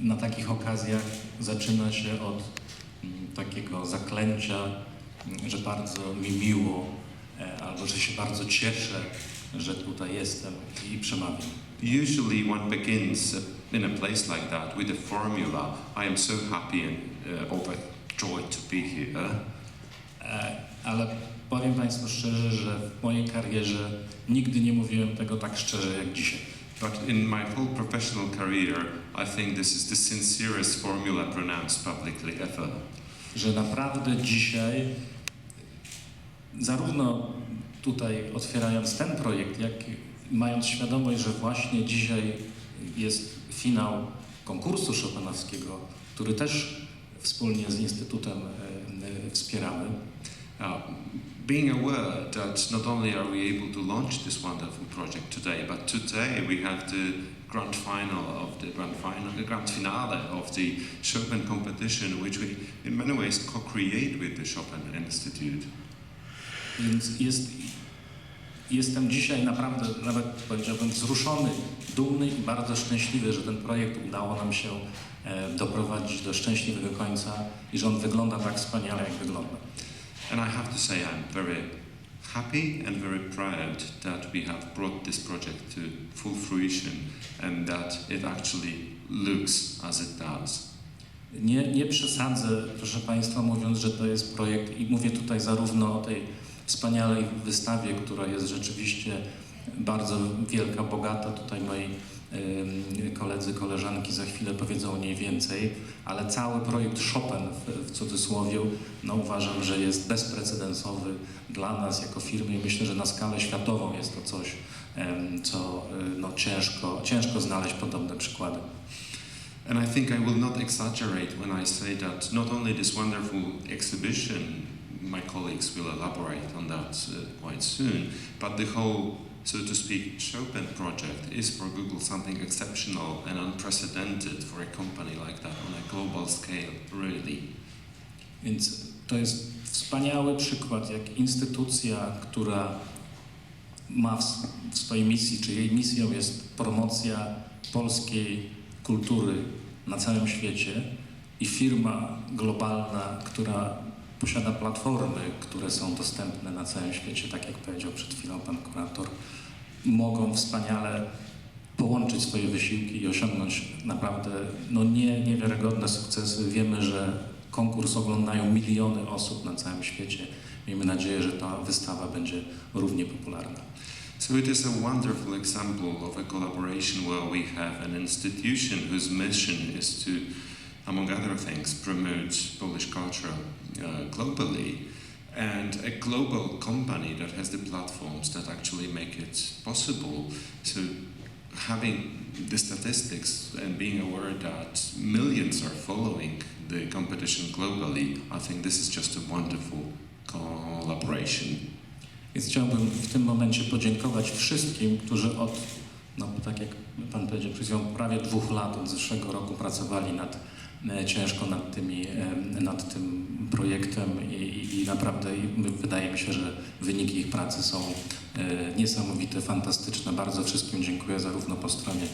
na takich okazjach zaczyna się od mm, takiego zaklęcia, mm, że bardzo mi miło, e, albo że się bardzo cieszę, że tutaj jestem i przemawiam. Usually, one begins in a place like that with a formula I am so happy and uh, overjoyed to be here. E, Ale powiem Państwu szczerze, że w mojej karierze nigdy nie mówiłem tego tak szczerze jak dzisiaj. But in my whole professional career, I think this is the sincerest formula pronounced publicly ever. Że naprawdę dzisiaj, zarówno tutaj otwierając ten projekt, jak mając świadomość, że właśnie dzisiaj jest finał konkursu Chopinowskiego, który też wspólnie z Instytutem e, e, wspieramy, Uh, being aware that not only are we able to launch this wonderful project today, but today we have the grand final of the grand final, the grand finale of the Chopin competition, which we in many ways co-create with the Chopin Institute. Więc jest, jestem dzisiaj naprawdę, nawet powiedziałbym, wzruszony, dumny i bardzo szczęśliwy, że ten projekt udało nam się e, doprowadzić do szczęśliwego końca i że on wygląda tak wspaniale, jak wygląda. And I have to say I'm very happy and very proud that we have brought this project to full fruition and that it actually looks as it does. Nie, nie przesadzę, proszę Państwa, mówiąc, że to jest projekt i mówię tutaj zarówno o tej wspaniałej wystawie, która jest rzeczywiście bardzo wielka, bogata. Tutaj moi em, koledzy, koleżanki za chwilę powiedzą o niej więcej, ale cały projekt Chopin w, w cudzysłowie, no uważam, że jest bezprecedensowy dla nas jako firmy i myślę, że na skalę światową jest to coś, co y, no, ciężko, ciężko znaleźć podobne przykłady. And I think I will not exaggerate when I say that not only this wonderful exhibition, my colleagues will elaborate on that uh, quite soon, but the whole, so to speak, Chopin project is for Google something exceptional and unprecedented for a company like that on a global scale, really. Więc to jest wspaniały przykład, jak instytucja, która ma w, w swojej misji, czy jej misją jest promocja polskiej kultury na całym świecie i firma globalna, która posiada platformy, które są dostępne na całym świecie, tak jak powiedział przed chwilą pan kurator, mogą wspaniale połączyć swoje wysiłki i osiągnąć naprawdę no nie, niewiarygodne sukcesy. Wiemy, że konkurs oglądają miliony osób na całym świecie. Miejmy nadzieję, że ta wystawa będzie równie popularna. So it is a wonderful example of a collaboration where we have an institution whose mission is to, among other things, promote Polish culture uh, globally, and a global company that has the platforms that actually make it possible. So having the statistics and being aware that millions are following the competition globally, I think this is just a wonderful collaboration. Więc chciałbym w tym momencie podziękować wszystkim, którzy od, no tak jak Pan powiedział, przez prawie dwóch lat, od zeszłego roku pracowali nad, ciężko nad, tymi, e, nad tym projektem i, i, i naprawdę wydaje mi się, że wyniki ich pracy są e, niesamowite, fantastyczne. Bardzo wszystkim dziękuję zarówno po stronie